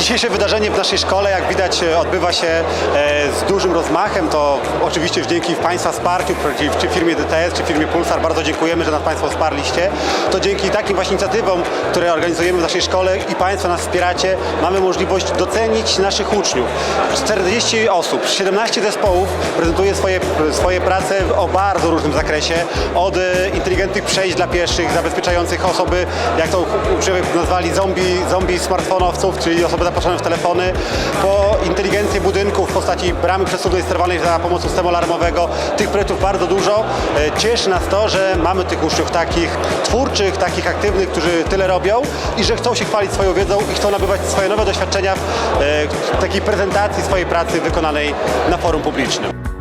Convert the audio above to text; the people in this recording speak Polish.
Dzisiejsze wydarzenie w naszej szkole, jak widać, e, odbywa się e, z dużym rozmachem. To oczywiście dzięki Państwa wsparciu, czy- firmie DTS, czy firmie Pulsar, bardzo dziękujemy, że nas Państwo wsparliście. To dzięki takim właśnie inicjatywom, które organizujemy w naszej szkole i Państwo nas wspieracie, mamy możliwość docenić naszych uczniów. 40 osób, 17 zespołów prezentuje swoje, swoje prace o bardzo różnym zakresie. Od e, inteligentnych przejść dla pieszych, zabezpieczających osoby, jak to uczniowie nazwali, zombie, zombie smartfonowców, czyli osoby w telefony, po inteligencję budynków w postaci bramy przesuwnej sterowanej za pomocą systemu alarmowego. Tych projektów bardzo dużo. E, Cieszy nas to, że mamy tych uczniów takich twórczych, takich aktywnych, którzy tyle robią i że chcą się chwalić swoją wiedzą i chcą nabywać swoje nowe doświadczenia w e, takiej prezentacji swojej pracy wykonanej na forum publicznym.